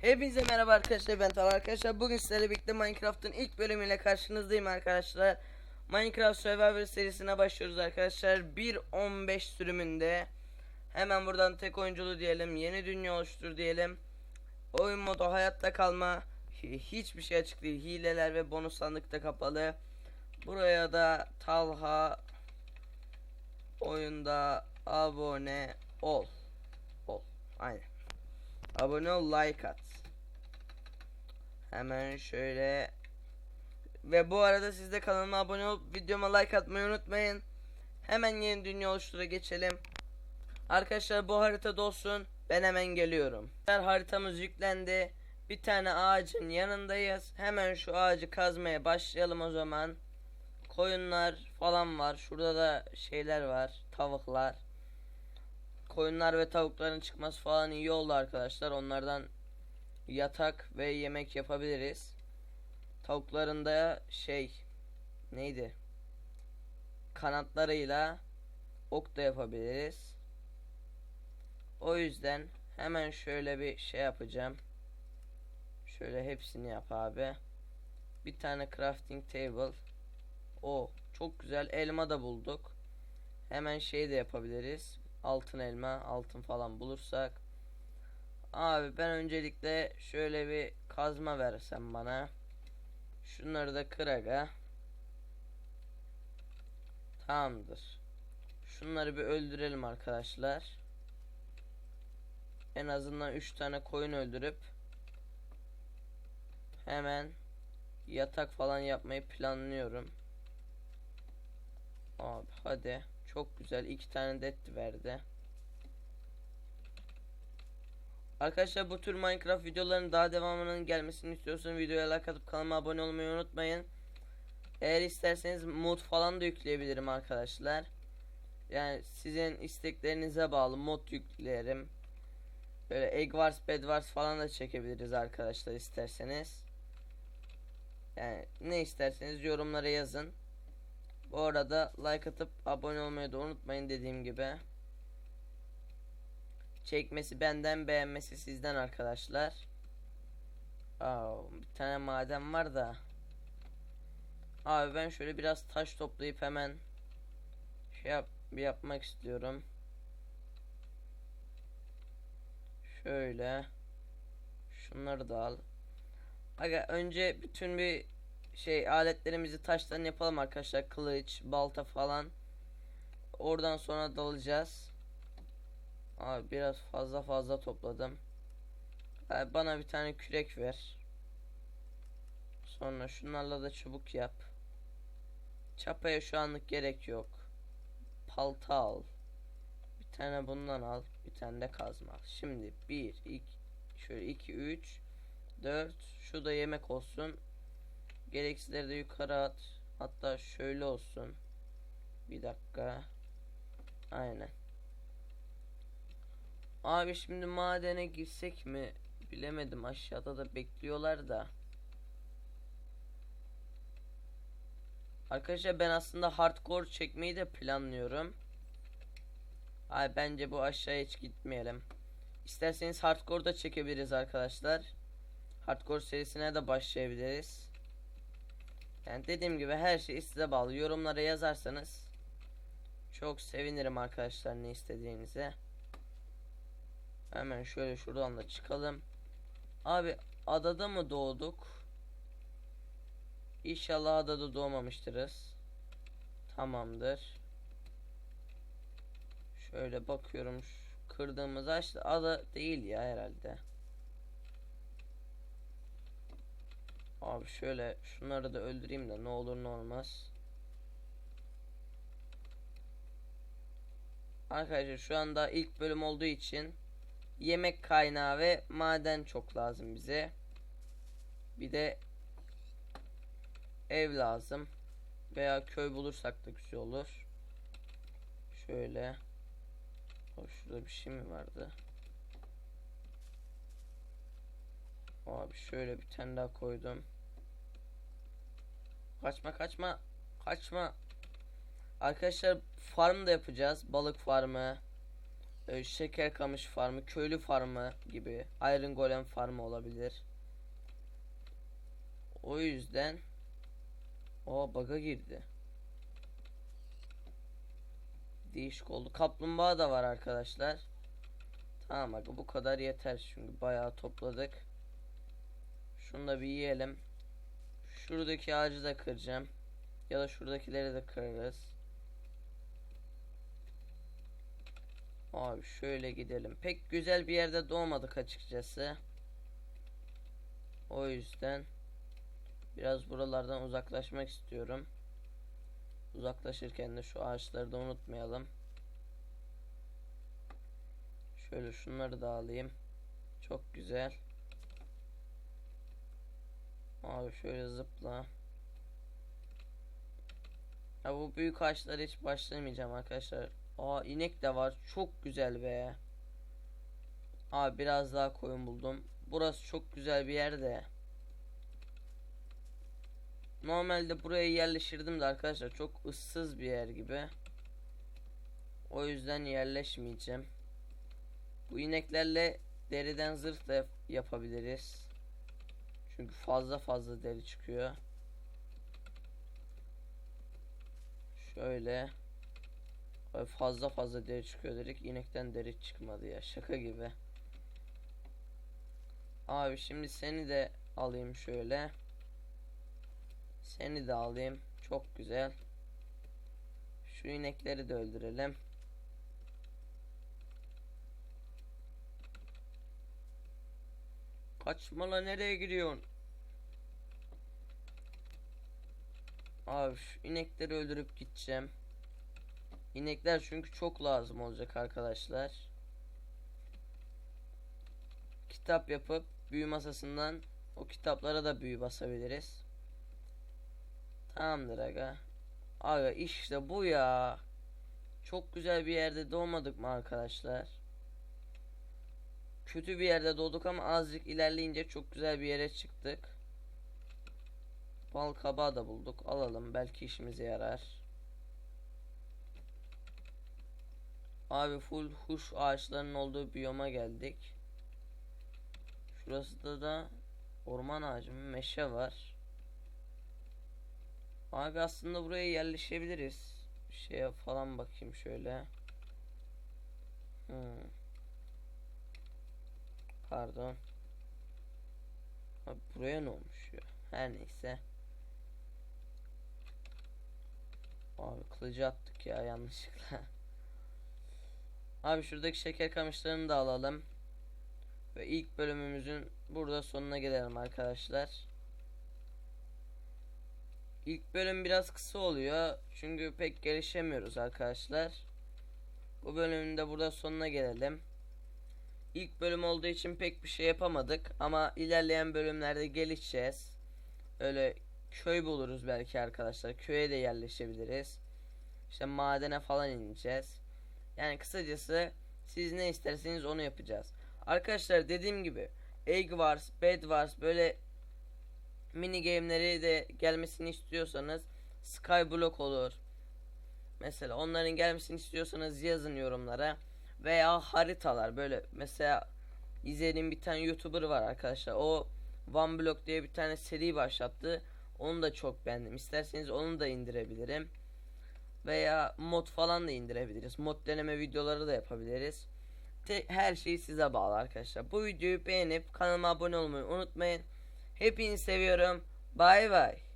Hepinize merhaba arkadaşlar ben Talha arkadaşlar. Bugün sizlerle birlikte Minecraft'ın ilk bölümüyle karşınızdayım arkadaşlar. Minecraft Survivor serisine başlıyoruz arkadaşlar. 1.15 sürümünde Hemen buradan tek oyunculu diyelim yeni dünya oluştur diyelim. Oyun modu hayatta kalma hi- Hiçbir şey açık değil. Hileler ve bonus sandıkta kapalı. Buraya da Talha Oyunda abone ol. Ol aynen. Abone ol, like at. Hemen şöyle ve bu arada siz de kanalıma abone olup videoma like atmayı unutmayın. Hemen yeni dünya oluştura geçelim. Arkadaşlar bu haritada olsun. Ben hemen geliyorum. Haritamız yüklendi. Bir tane ağacın yanındayız. Hemen şu ağacı kazmaya başlayalım o zaman. Koyunlar falan var. Şurada da şeyler var. Tavuklar koyunlar ve tavukların çıkması falan iyi oldu arkadaşlar. Onlardan yatak ve yemek yapabiliriz. Tavukların da şey neydi? Kanatlarıyla ok da yapabiliriz. O yüzden hemen şöyle bir şey yapacağım. Şöyle hepsini yap abi. Bir tane crafting table. O çok güzel elma da bulduk. Hemen şey de yapabiliriz altın elma, altın falan bulursak. Abi ben öncelikle şöyle bir kazma versem bana. Şunları da kır aga. Tamamdır. Şunları bir öldürelim arkadaşlar. En azından 3 tane koyun öldürüp hemen yatak falan yapmayı planlıyorum. Abi hadi. Çok güzel. iki tane de et verdi. Arkadaşlar bu tür Minecraft videoların daha devamının gelmesini istiyorsanız videoya like atıp kanalıma abone olmayı unutmayın. Eğer isterseniz mod falan da yükleyebilirim arkadaşlar. Yani sizin isteklerinize bağlı mod yüklerim. Böyle Egg Wars, Bed Wars falan da çekebiliriz arkadaşlar isterseniz. Yani ne isterseniz yorumlara yazın. Bu arada like atıp abone olmayı da unutmayın dediğim gibi. Çekmesi benden beğenmesi sizden arkadaşlar. Aa, bir tane maden var da. Abi ben şöyle biraz taş toplayıp hemen şey yap yapmak istiyorum. Şöyle. Şunları da al. Aga önce bütün bir şey aletlerimizi taştan yapalım arkadaşlar. Kılıç, balta falan. Oradan sonra dalacağız. Abi biraz fazla fazla topladım. Abi bana bir tane kürek ver. Sonra şunlarla da çubuk yap. Çapaya şu anlık gerek yok. Palta al. Bir tane bundan al. Bir tane de kazma al. Şimdi 1 2 şöyle 2 3 4 şu da yemek olsun. Gereksizleri de yukarı at. Hatta şöyle olsun. Bir dakika. Aynen. Abi şimdi madene girsek mi? Bilemedim aşağıda da bekliyorlar da. Arkadaşlar ben aslında hardcore çekmeyi de planlıyorum. Ay bence bu aşağıya hiç gitmeyelim. İsterseniz hardcore da çekebiliriz arkadaşlar. Hardcore serisine de başlayabiliriz. Yani dediğim gibi her şey size bağlı. Yorumlara yazarsanız çok sevinirim arkadaşlar ne istediğinize. Hemen şöyle şuradan da çıkalım. Abi adada mı doğduk? İnşallah adada doğmamıştırız. Tamamdır. Şöyle bakıyorum kırdığımız ağaç da ada değil ya herhalde. Abi şöyle şunları da öldüreyim de ne olur ne olmaz. Arkadaşlar şu anda ilk bölüm olduğu için yemek kaynağı ve maden çok lazım bize. Bir de ev lazım. Veya köy bulursak da güzel olur. Şöyle. O şurada bir şey mi vardı? Abi şöyle bir tane daha koydum. Kaçma kaçma. Kaçma. Arkadaşlar farm da yapacağız. Balık farmı. E, şeker kamış farmı, köylü farmı gibi, Iron Golem farmı olabilir. O yüzden o bug'a girdi. Değişik oldu. Kaplumbağa da var arkadaşlar. Tamam bak bu kadar yeter çünkü bayağı topladık. Şunu da bir yiyelim. Şuradaki ağacı da kıracağım. Ya da şuradakileri de kırarız. Abi şöyle gidelim. Pek güzel bir yerde doğmadık açıkçası. O yüzden biraz buralardan uzaklaşmak istiyorum. Uzaklaşırken de şu ağaçları da unutmayalım. Şöyle şunları da alayım. Çok güzel. Abi şöyle zıpla. Ya bu büyük ağaçlara hiç başlamayacağım arkadaşlar. Aa inek de var. Çok güzel be. Abi biraz daha koyun buldum. Burası çok güzel bir yerde. Normalde buraya yerleşirdim de arkadaşlar çok ıssız bir yer gibi. O yüzden yerleşmeyeceğim. Bu ineklerle deriden zırh da yap- yapabiliriz. Çünkü fazla fazla deri çıkıyor. Şöyle. Fazla fazla deri çıkıyor dedik. İnekten deri çıkmadı ya. Şaka gibi. Abi şimdi seni de alayım şöyle. Seni de alayım. Çok güzel. Şu inekleri de öldürelim. Kaçma lan nereye gidiyorsun? Abi şu inekleri öldürüp gideceğim. İnekler çünkü çok lazım olacak arkadaşlar. Kitap yapıp büyü masasından o kitaplara da büyü basabiliriz. Tamamdır aga. Aga işte bu ya. Çok güzel bir yerde doğmadık mı arkadaşlar? Kötü bir yerde doğduk ama azıcık ilerleyince çok güzel bir yere çıktık. Bal kabağı da bulduk. Alalım belki işimize yarar. Abi full huş ağaçlarının olduğu biyoma geldik. Şurası da orman ağacı mı? Meşe var. Abi aslında buraya yerleşebiliriz. Şeye falan bakayım şöyle. Hmm. Pardon. Abi buraya ne olmuş ya? Her neyse. Abi kılıcı attık ya yanlışlıkla. Abi şuradaki şeker kamışlarını da alalım. Ve ilk bölümümüzün burada sonuna gelelim arkadaşlar. İlk bölüm biraz kısa oluyor. Çünkü pek gelişemiyoruz arkadaşlar. Bu bölümün de burada sonuna gelelim. İlk bölüm olduğu için pek bir şey yapamadık. Ama ilerleyen bölümlerde gelişeceğiz. Öyle köy buluruz belki arkadaşlar. Köye de yerleşebiliriz. İşte madene falan ineceğiz. Yani kısacası siz ne isterseniz onu yapacağız. Arkadaşlar dediğim gibi Egg Wars, Bed Wars böyle mini game'leri de gelmesini istiyorsanız Skyblock olur. Mesela onların gelmesini istiyorsanız yazın yorumlara. Veya haritalar böyle mesela izlediğim bir tane YouTuber var arkadaşlar. O One Block diye bir tane seri başlattı. Onu da çok beğendim. İsterseniz onu da indirebilirim. Veya mod falan da indirebiliriz. Mod deneme videoları da yapabiliriz. Her şey size bağlı arkadaşlar. Bu videoyu beğenip kanalıma abone olmayı unutmayın. Hepinizi seviyorum. Bay bay.